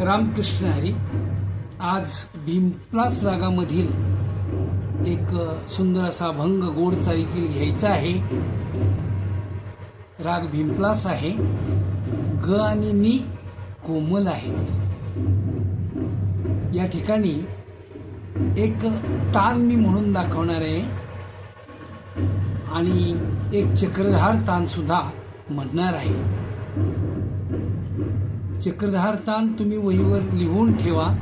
रामकृष्ण हरी आज भीमप्लास रागामधील एक सुंदर असा भंग गोड चालीतील घ्यायचा आहे. राग भीमप्लास आहे. ग आणि नी कोमल आहेत. या ठिकाणी एक तान मी म्हणून दाखवणार आहे. आणि एक चक्रधार तानसुद्धा म्हणणार आहे. चक्रधार ताण तुम्ही वहीवर लिहून ठेवा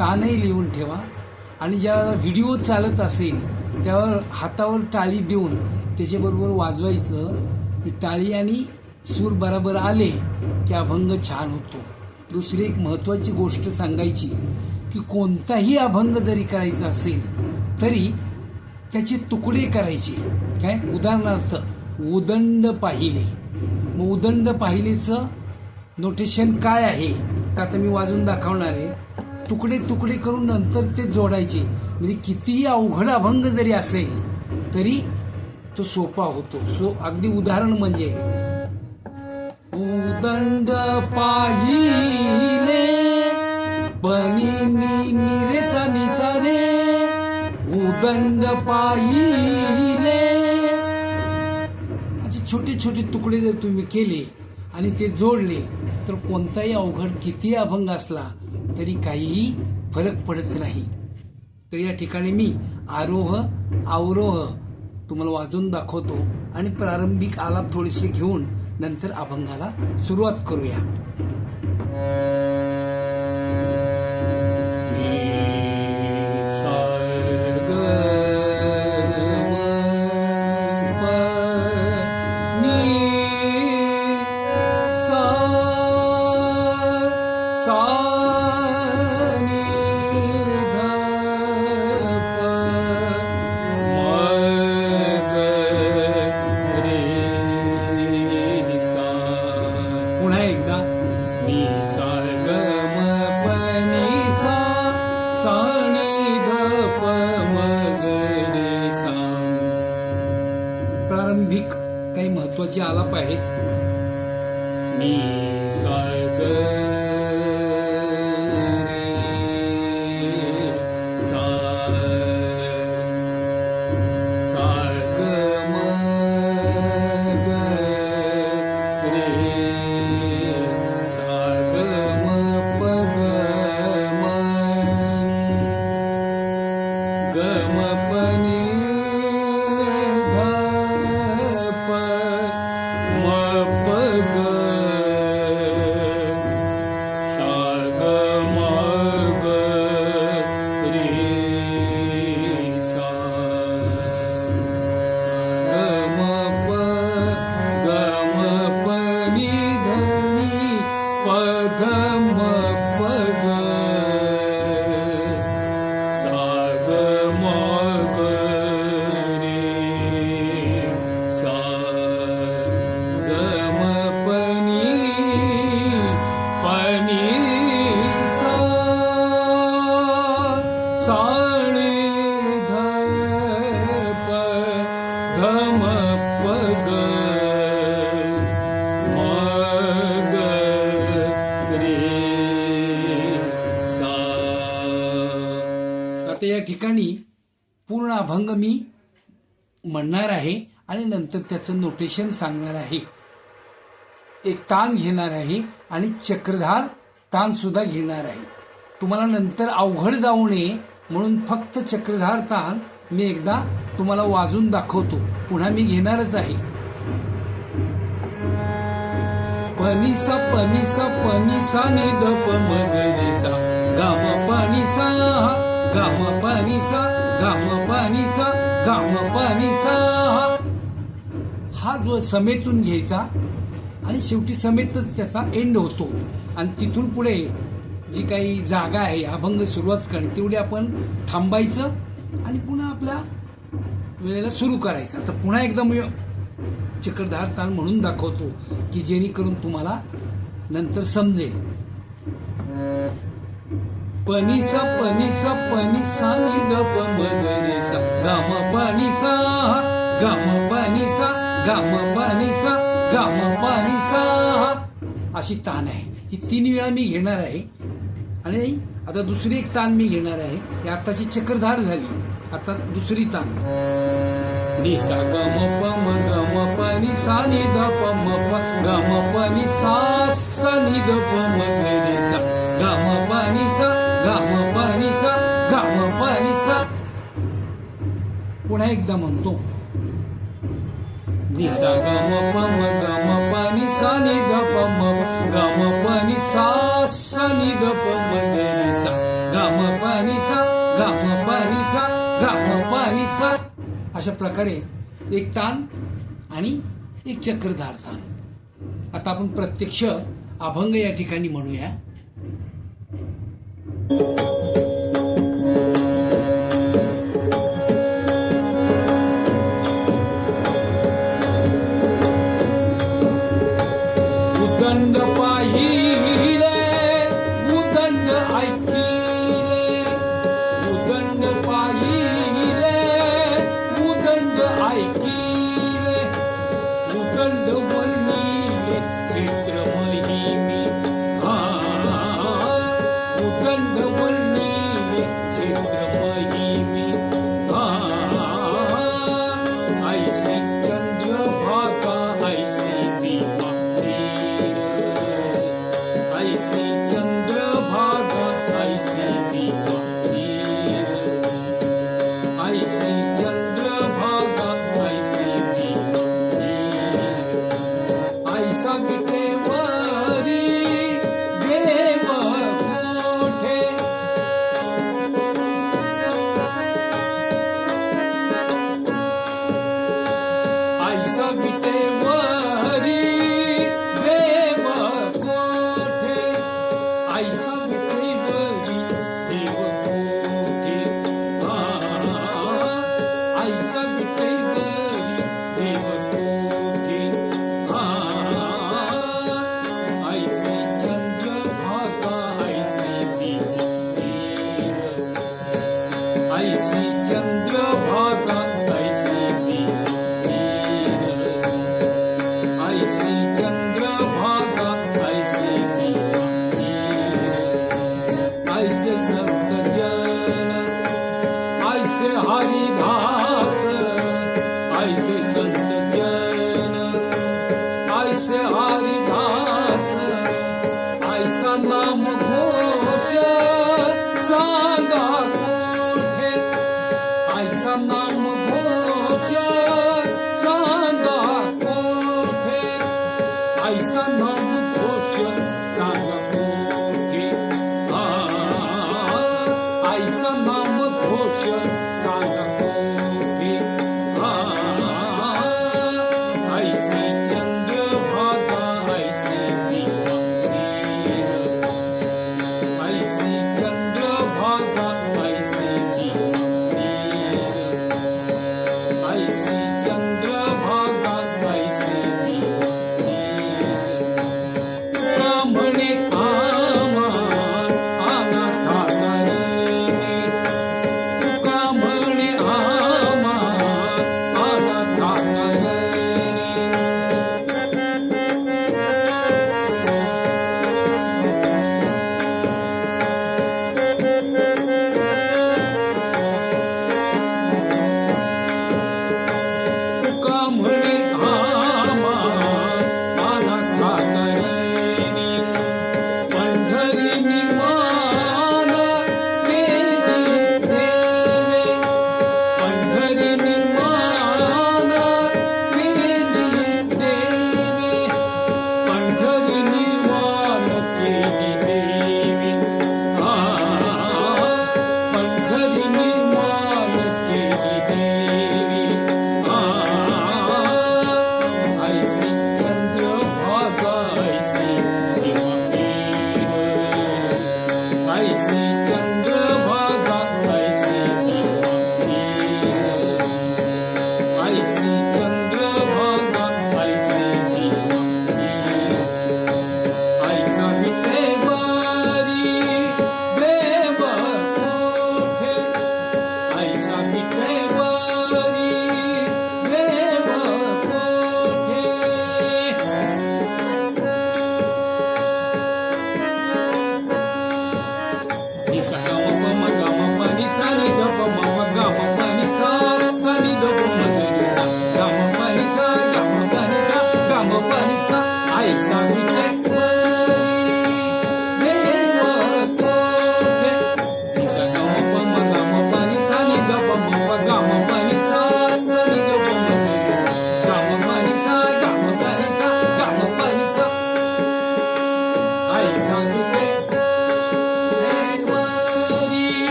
तानही लिहून ठेवा. आणि ज्यावेळेला व्हिडिओ चालत असेल त्यावर हातावर टाळी देऊन त्याच्याबरोबर वाजवायचं की टाळी आणि सूर बराबर आले की अभंग छान होतो. दुसरी एक महत्त्वाची गोष्ट सांगायची की कोणताही अभंग जरी करायचा असेल तरी त्याचे तुकडे करायचे. काय? उदाहरणार्थ उदंड पाहिले. मग उदंड पाहिलेचं नोटेशन काय आहे? तर आता मी वाजून दाखवणार आहे. तुकडे तुकडे करून नंतर ते जोडायचे. म्हणजे कितीही अवघड अभंग जरी असेल तरी तो सोपा होतो. सो अगदी उदाहरण म्हणजे उदंड पाहिले बनी मी निरे सनी सरे उदंड पाहिले. असे छोटे छोटे तुकडे जर तुम्ही केले आणि ते जोडले तर कोणताही अवघड किती अभंग असला तरी काहीही फरक पडत नाही. तर या ठिकाणी मी आरोह अवरोह तुम्हाला वाजून दाखवतो आणि प्रारंभिक आलाप थोडेसे घेऊन नंतर अभंगाला सुरुवात करूया. पूर्ण मी म्हणणार आहे आणि नंतर त्याचं नोटेशन सांगणार आहे. एक तान घेणार आहे आणि चक्रधार ताण सुद्धा घेणार आहे. तुम्हाला नंतर अवघड जाऊ नये म्हणून फक्त चक्रधार तान मी एकदा तुम्हाला वाजून दाखवतो. पुन्हा मी घेणारच आहे. पनिसा पनिसा पनिसा निध ध प म रे सा म गा म पनिसा गा म पनिसा गा म पनिसा हा जो समेतून घ्यायचा आणि शेवटी समेतच त्याचा एंड होतो. आणि तिथून पुढे जी काही जागा आहे अभंग सुरुवात करणे तेवढी आपण थांबायचं आणि पुन्हा आपल्या वेळेला सुरू करायचं. तर पुन्हा एकदा मी चक्रधार ताण म्हणून दाखवतो की जेणेकरून तुम्हाला नंतर समजेल. पनी सा पनी सा नि ग प म ग रे सा ग म पनी सा ग म पनी सा ग अशी तान आहे. ही तीन वेळा मी घेणार आहे. आणि आता दुसरी एक तान मी घेणार आहे. ही आताची चक्रधार झाली. आता दुसरी तान निसा ग म प म ग म नि सा नि ग प म प ग नि सा सा ग प म एकदा म्हणतो. निसा सा नि सा सा नि सा सा सा अशा प्रकारे एक तान आणि एक चक्रधार तान आता आपण प्रत्यक्ष अभंग या ठिकाणी म्हणूया.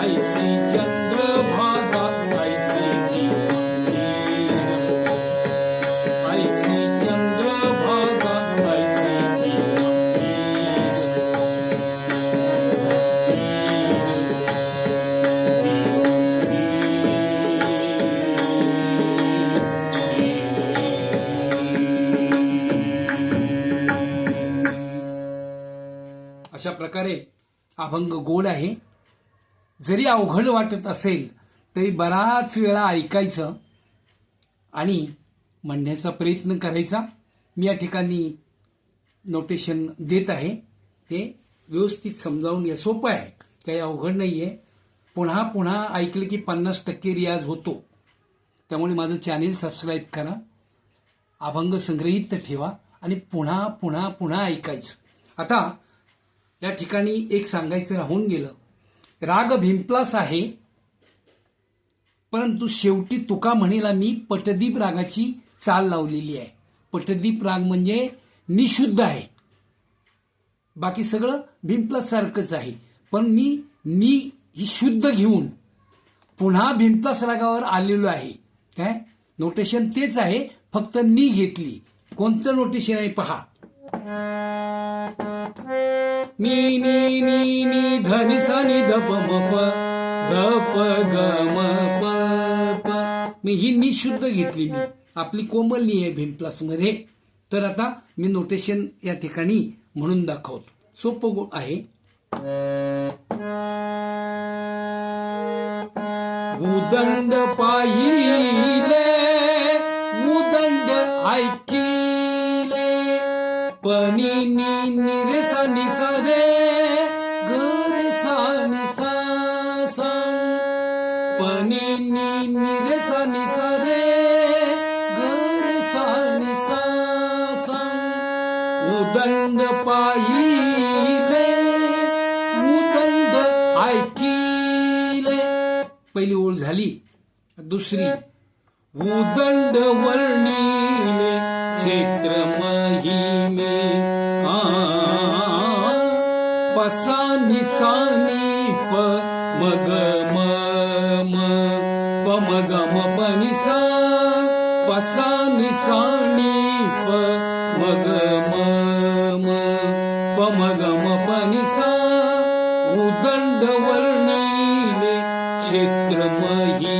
ऐसी चंद्रभागा ऐसी ऐसी चंद्रभागा ऐसी अशा प्रकारे अभंग गोड आहे. जरी अवघड वाटत असेल तरी बराच वेळा ऐकायचं आणि म्हणण्याचा प्रयत्न करायचा. मी या ठिकाणी नोटेशन देत आहे. ते व्यवस्थित समजावून घ्या. सोपं आहे. काही अवघड नाही आहे पुन्हा पुन्हा ऐकलं की पन्नास टक्के रियाज होतो. त्यामुळे माझं चॅनेल सबस्क्राईब करा. अभंग संग्रहित ठेवा आणि पुन्हा पुन्हा पुन्हा ऐकायचं. आता या ठिकाणी एक सांगायचं राहून गेलं. राग भिंपलास आहे. परंतु शेवटी तुका म्हणेला मी पटदीप रागाची चाल लावलेली आहे. पटदीप राग म्हणजे निशुद्ध आहे. बाकी सगळं भिंपलास सारखंच आहे. पण मी नी ही शुद्ध घेऊन पुन्हा भिंपलास रागावर आलेलो आहे. काय? नोटेशन तेच आहे फक्त नी घेतली. कोणतं नोटेशन आहे? पहा. नी नी नी नी धनी सा नी ध प म प ध प ग म प प. मी ही नी शुद्ध घेतली मी. आपली कोमल नी आहे भिम प्लसमध्ये. तर आता मी नोटेशन या ठिकाणी म्हणून दाखवतो. सोपं गुण आहे. भूदंड पायी रे सा नि सा रे ग रे सा नि सा सा रे सा नि सा रे ग रे सा नि सा सा उदंड पाहिले उदंड ऐकिले। पहिली ओळ झाली दुसरी उदंड वर्णिले क्षेत्र पसा निसानी प मग म म प मग म प निसा पसा निसानी प मग म म प मग म प निसा उदंड वर्णैले क्षेत्र महिने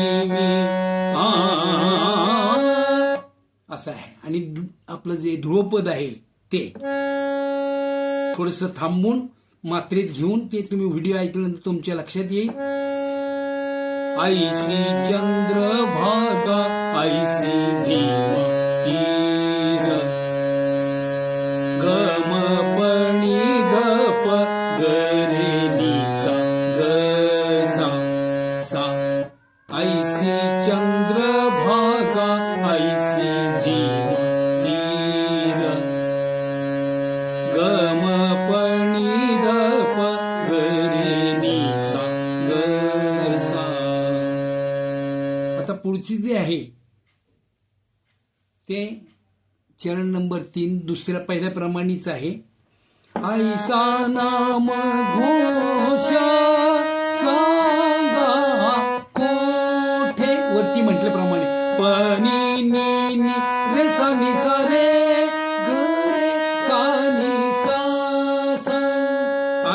असं आहे. आणि आपलं जे ध्रुवपद आहे ते. थोडस थांबून मात्रेत घेऊन ते तुम्ही व्हिडिओ ऐकल्यानंतर तुमच्या लक्षात येईल. ऐसी चंद्र भागा ऐसी धीमा तीर चरण नंबर तीन दुसऱ्या पहिल्याप्रमाणेच आहे. ऐसा नाम सांगा कोठे? वरती म्हटल्याप्रमाणे पनी नी नी रे सा नि सा रे ग रे सा सा सा.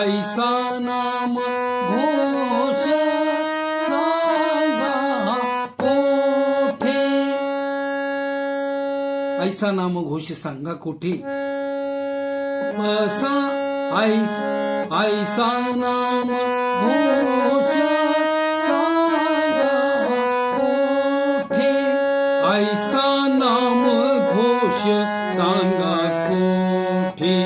ऐसा ना आईचा नाम घोष सांगा कुठे? ऐसा ऐस ऐसा नाम घोष सांगा कोठे? ऐसा नाम घोष सांगा कोठे?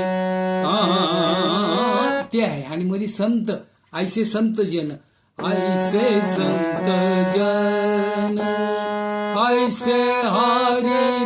ते आहे. आणि मध्ये संत ऐसे संत जन ऐसे संत जन ऐसे हरिदास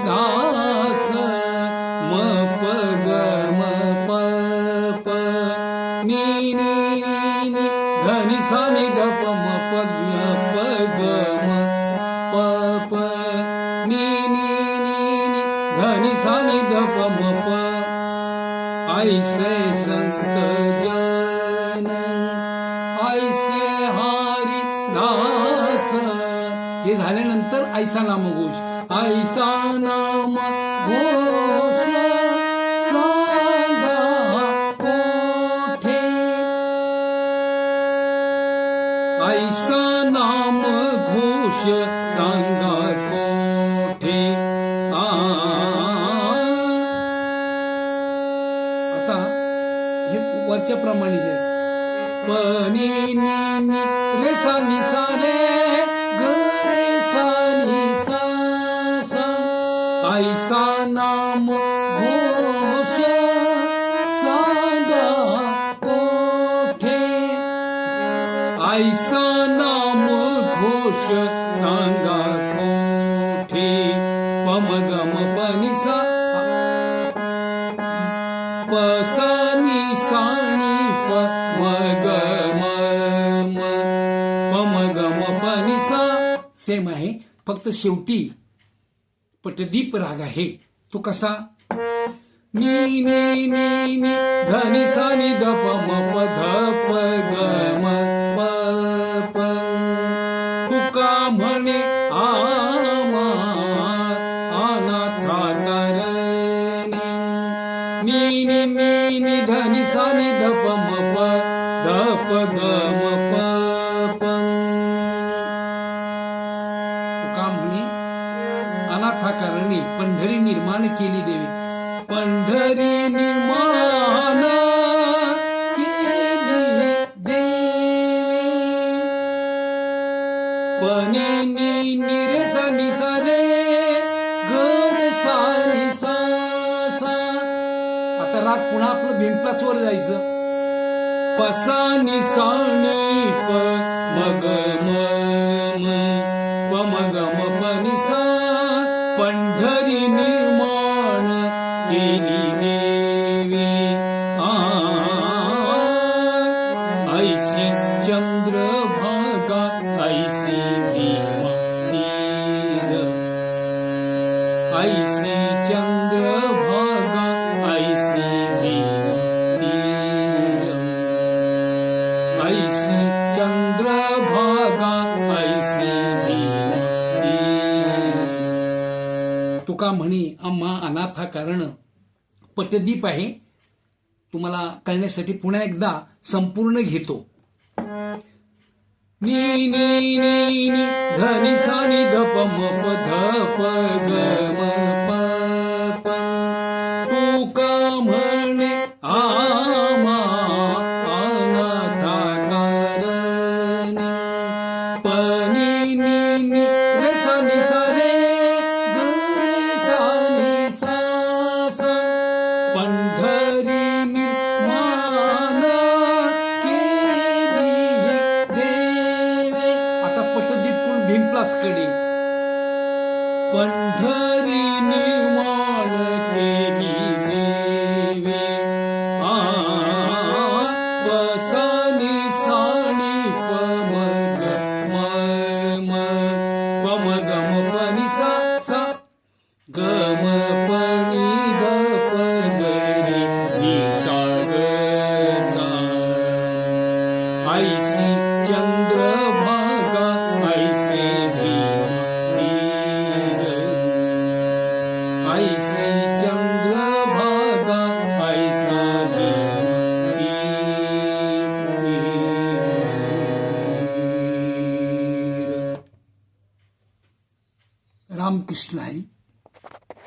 ऐसा नाम घोष सांगा कोठे आता हे वरच्या प्रमाणे जे. रे सा नी सांगा पमगम पनिसा। पसानी पमगम पनिसा। सेम आहे फक्त शेवटी पटदीप राग आहे. तो कसा? नी नी नी नी धनी सा नि ध म प ध प ग म कथा कारणे पंढरी निर्माण केली देवी. पंढरी निर्माण केली देवी. आता राग पुन्हा आपलं भिंपलासवर जायचं. पसा नि प मग म मग म पंढरी निर्माण केली देवी. नाथ हा कारण पटदीप आहे. तुम्हाला कळण्यासाठी पुन्हा एकदा संपूर्ण घेतो. नी नी नी नी धनी सा नि प म प ध प ग